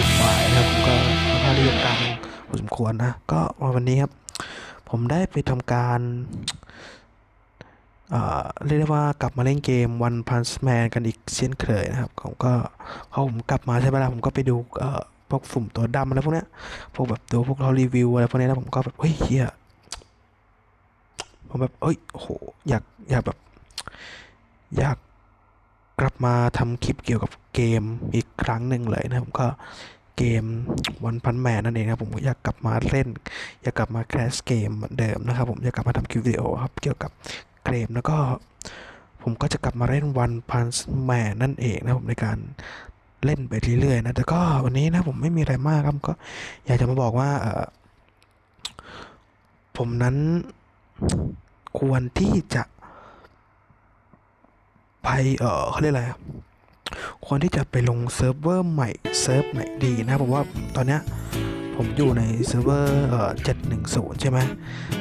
ปีกขวานะครับผมก็ค่อนข้างที่จะดังพอสมควรนะ ก็วันนี้ครับ ผมได้ไปทำการเรียกได้ว่ากลับมาเล่นเกมวันพันส์แมนกันอีกเช่นเคยนะครับผมก็พอผมกลับมาใช่ไหมล่ะผมก็ไปดูพวกสุ่มตัวดำอะไรพวกเนี้ยพวกแบบตัวพวกเรารีวิวอะไรพวกเนี้แล้วผมก็แบบเฮ้ยเฮียผมแบบเอ้ยโหอยากอยากแบบ อยาก กลับมาทำคลิปเกี่ยวกับเกมอีกครั้งหนึ่งเลยนะผมก็เกมวันพันแมนนั่นเองครับผมอยากกลับมาเล่น อยากกลับมาแคสเกมเหมือนเดิมนะครับผมอยากกลับมาทำคลิปวิดีโอครับเกี่ยวกับเกมแล้วก็ผมก็จะกลับมาเล่นวันพันแมนนั่นเองนะผมในการเล่นไปเรื่อยๆนะแต่ก็วันนี้นะผมไม่มีอะไรมากครับก็อยากจะมาบอกว่าเออผมนั้นควรที่จะ ไปเออเขาเรียกอะไรควรที่จะไปลงเซิร์ฟเวอร์ใหม่เซิร์ฟไหนดีนะผมว่าตอนเนี้ยผมอยู่ในเซิร์ฟเวอร์เอ่อ710 ใช่ไหม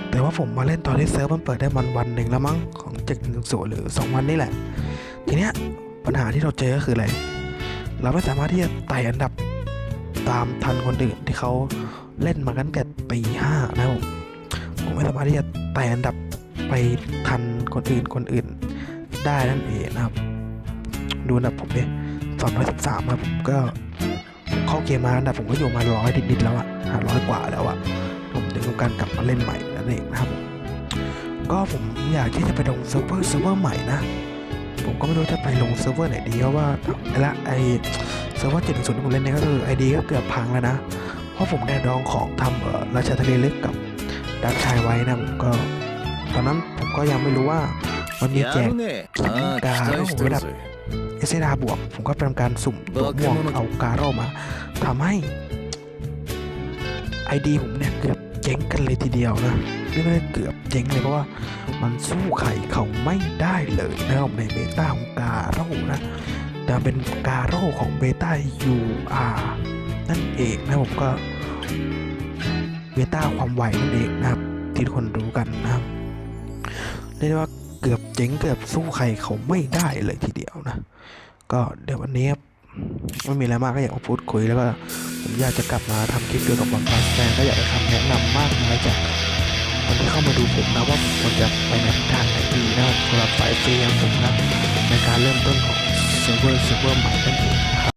แต่ว่าผมมาเล่นตอนที่เซิร์ฟมันเปิดได้วันวันหนึ่งแล้วมั้งของ 710 หรือ 2 วันนี่แหละ ทีเนี้ยปัญหาที่เราเจอก็คืออะไร เราไม่สามารถที่จะไต่อันดับตามทันคนอื่นที่เขาเล่นมากันแต่ปีห้านะผม ผมไม่สามารถที่จะไต่อันดับไปทันคนอื่นคนอื่น ได้นั่นเองนะครับ ดูอันดับผมเนี่ยสองร้อยสิบสามครับผมก็เข้าเกมมาอันดับผมก็อยู่มาร้อยนิดๆแล้วอะห้าร้อยกว่าแล้วอะผมถึงต้องการกลับมาเล่นใหม่นั่นเองนะครับผมก็ผมอยากที่จะไปลงเซิร์ฟเวอร์เซิร์ฟเวอร์ใหม่นะ ผมก็ไม่รู้จะไปลงเซิร์ฟเวอร์ไหนดีเพราะว่าไอ้ละไอเซิร์ฟเวอร์เจ็ดศูนย์ที่ผมเล่นเนี่ยก็คือไอดีก็เกือบพังแล้วนะ เพราะผมได้ดองของทำเออราชาทะเลเลึกกับดักชายไว้นะผมก็ตอนนั้นผมก็ยังไม่รู้ว่า มันมีแจกดาวระดับเอเซดาบวก ผมก็ทำการสุ่มตัวม่วงเอาการ่มาทำให้ไอดีผมเนี่ยเกือบเจ๊งกันเลยทีเดียวนะไม่ได้เกือบเจ๊งเลยเพราะว่ามันสู้ไข่เขาไม่ได้เลยนะครับในเบต้าของการ่นะแต่เป็นการ่ของเบต้า UR นั่นเองนะผมก็เบต้าความไหวนั่นเองนะครับที่ทุกคนรู้กันนะครับเรียกว่า เกือบเจ๊งเกือบสู้ใครเขาไม่ได้เลยทีเดียวนะ ก็เดี๋ยววันนี้ครับไม่มีอะไรมากก็อยากมาพูดคุยแล้วก็ผมอยากจะกลับมาทำคลิปเกี่ยวกับวันพาสแมนก็อยากจะทำแนะนำมากมายจากคนที่เข้ามาดูผมนะว่าผมควรจะไปในทางไหนดีนะสำหรับสายฟรีอย่างผมนะในการเริ่มต้นของเซิร์ฟเวอร์เซิร์ฟเวอร์ใหม่นั่นเองครับ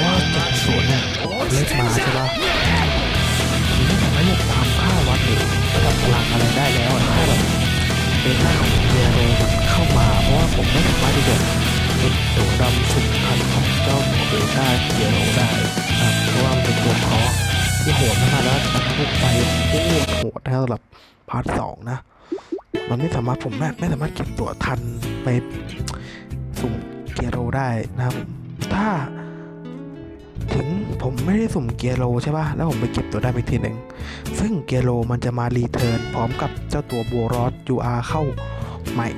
ว่าจากศูนย์เนี่ยเล่นมาใช่ปะ เป็นหน้าของเียโรมันเข้ามา เพราะว่าผมไม่สามารถที่จะเป็นตัวดำสุดพันของเจ้าเบต้าเกียโรได้ครับเพราะว่ามันเป็นตัวเคอที่โหดมากแล้วทุกไปโคตรโหดนะสำหรับพาร์ทสองนะ มันไม่สามารถผมไม่ไม่สามารถเก็บตัวทันไปสุ่มเกียโรได้นะครับผมถ้า ถึงผมไม่ได้สุ่มเกียร์โรใช่ป่ะ แล้วผมไปเก็บตัวได้ไปทีหนึ่ง ซึ่งเกียร์โรมันจะมารีเทิร์นพร้อมกับเจ้าตัวบัวรอส UR เข้าใหม่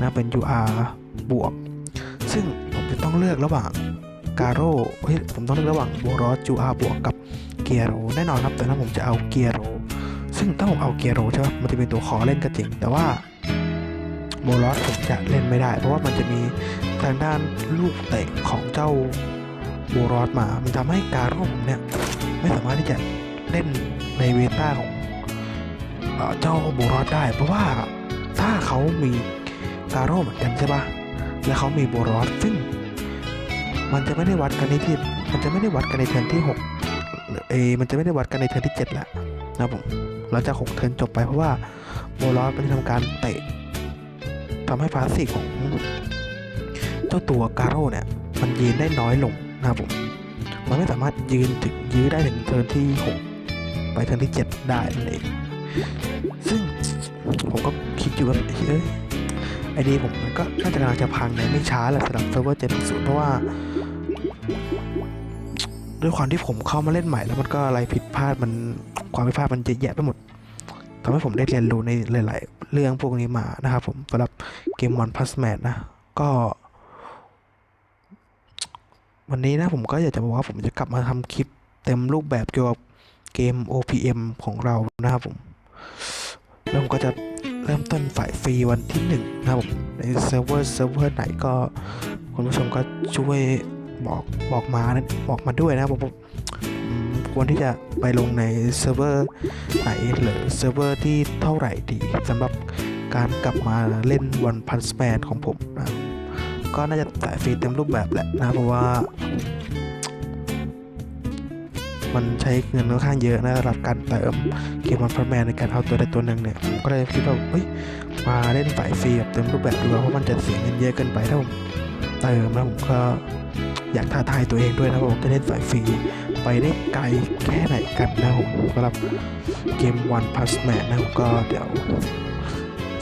นะเป็น UR บวก ซึ่งผมจะต้องเลือกระหว่างการโร่เฮ้ยผมต้องเลือกระหว่างบัวรอสจูอาบวกกับเกียร์โรแน่นอนครับ แต่ถ้าผมจะเอาเกียร์โรซึ่งถ้าผมเอาเกียร์โรใช่ไหมมันจะเป็นตัวขอเล่นก็จริง แต่ว่าบัวรอสผมจะเล่นไม่ได้ เพราะว่ามันจะมีทางด้านลูกเตะของเจ้า บัวรอสมา มันทำให้การโร่ผมเนี่ย ไม่สามารถที่จะเล่นในเวต้าของเจ้าบัวรอสได้ เพราะว่าถ้าเขามีการโร่เหมือนกันใช่ปะและเขามีโบรอสซึ่ง มันจะไม่ได้วัดกันในที่มันจะไม่ได้วัดกันในเทิร์นที่6หรือเอมันจะไม่ได้วัดกันในเทิร์นที่7แหละนะผมหลังจาก6เทิร์นจบไปเพราะว่าโบรอสมันจะทำการเตะทำให้ฟาสซีของเจ้าตัวการโร่เนี่ย มันยืนได้น้อยลง นะครับผมมันไม่สามารถยืนถึงยื้อได้ถึงเทิร์นที่ 6 ไปเทิร์นที่ 7 ได้นั่นเองซึ่งผมก็คิดอยู่ว่าเฮ้ยไอดีผมมันก็น่าจะกำลังจะพังในไม่ช้าแหละสำหรับเซิร์ฟเวอร์7.0เพราะว่า ด้วยความที่ผมเข้ามาเล่นใหม่ แล้วมันก็อะไรผิดพลาดมันความผิดพลาดมันเยอะแยะไปหมดทำให้ผมได้เรียนรู้ในหลาย ๆ เรื่องพวกนี้มานะครับผมสำหรับเกม One Plus Man นะ ก็ วันนี้นะผมก็อยากจะบอกว่าผมจะกลับมาทำคลิปเต็มรูปแบบเกี่ยวกับเกม OPM ของเรานะครับผมแล้วผมก็จะเริ่มต้นฝ่ายฟรีวันที่หนึ่งนะครับผมในเซิร์ฟเวอร์เซิร์ฟเวอร์ไหนก็คุณผู้ชมก็ช่วยบอกบอกมานะบอกมาด้วยนะครับผมผมควรที่จะไปลงในเซิร์ฟเวอร์ไหนหรือเซิร์ฟเวอร์ที่เท่าไหร่ดีสำหรับการกลับมาเล่นวันพันสแปนของผมนะ ก็น่าจะสายฟรีเต็มรูปแบบแหละนะเพราะว่า มันใช้เงินค่อนข้างเยอะนะสำหรับการเติมเกมวันพันแมนในการเอาตัวใดตัวหนึ่งเนี่ยผมก็เลยคิดว่าเฮ้ยมาเล่นสายฟรีแบบเต็มรูปแบบดีกว่าเพราะมันจะเสียเงินเยอะเกินไปถ้าผมเติมแล้วผมก็อยากท้าทายตัวเองด้วยนะผมจะเล่นสายฟรีไปได้ไกลแค่ไหนกันนะผมสำหรับเกม One Punch Man นะผมก็เดี๋ยว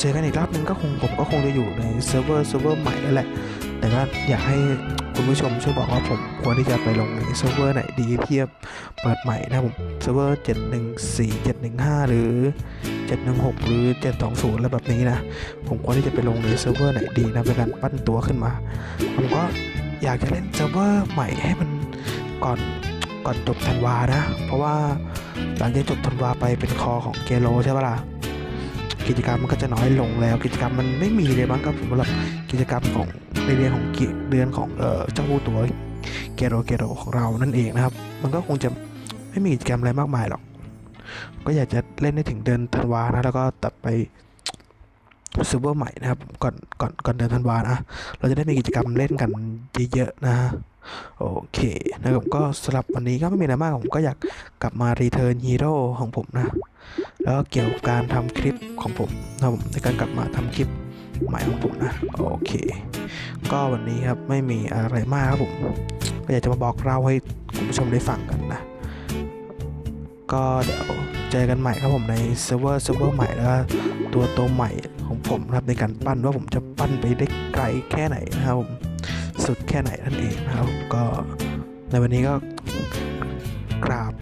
เจอกันอีกรอบนึงก็คงผมก็คงจะอยู่ในเซิร์ฟเวอร์เซิร์ฟเวอร์ใหม่แล้วแหละ แต่ก็อยากให้คุณผู้ชมช่วยบอกว่าผมควรที่จะไปลงในเซิร์ฟเวอร์ไหนดีเทียบเปิดใหม่นะผมเซิร์ฟเวอร์714 715 หรือ 716 หรือ 720อะไรแบบนี้นะ ผมควรที่จะไปลงในเซิร์ฟเวอร์ไหนดีนะเป็นการปั้นตัวขึ้นมา ผมก็อยากจะเล่นเซิร์ฟเวอร์ใหม่ให้มันก่อนก่อนจบธันวานะ เพราะว่าหลังจากจบธันวาไปเป็นคอของเกโลใช่ปะล่ะ กิจกรรมมันก็จะน้อยลงแล้ว กิจกรรมมันไม่มีเลยมั้งครับสำหรับกิจกรรมของในเดือนของกิเดือนของเออเจ้าผู้ตัวเกโรเกโรของเรานั่นเองนะครับ มันก็คงจะไม่มีกิจกรรมอะไรมากมายหรอก ก็อยากจะเล่นได้ถึงเดือนธันวานะแล้วก็ตัดไปซูเปอร์ใหม่นะครับก่อนก่อนก่อนเดือนธันวานะเราจะได้มีกิจกรรมเล่นกันเยอะๆนะฮะ โอเคนะครับก็สำหรับวันนี้ก็ไม่มีอะไรมากผมก็อยากกลับมารีเทิร์นฮีโร่ของผมนะ แล้วกเกี่ยวกับการทำคลิปของผมนะผมในการกลับมาทำคลิปใหม่ของผมนะโอเค ก็วันนี้ครับไม่มีอะไรมากครับผม ก็อยากจะมาบอกเราให้คุณผู้ชมได้ฟังกันนะ ก็เดี๋ยวเจอกันใหม่ครับผมในเซิร์ฟเวอร์เซิร์ฟเวอร์ใหม่แล้วตัวโตวใหม่ของผมครับในการปั้นว่าผมจะปั้นไปได้ไกลแค่ไหนนะครับผม สุดแค่ไหนนั่นเองนะครับก็ในวันนี้ก็กราบ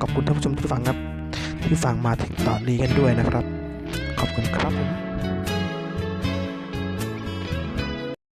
ขอบคุณท่านผู้ชมที่ฟังครับ ที่ฟังมาถึงตอนนี้กันด้วยนะครับ ขอบคุณครับผม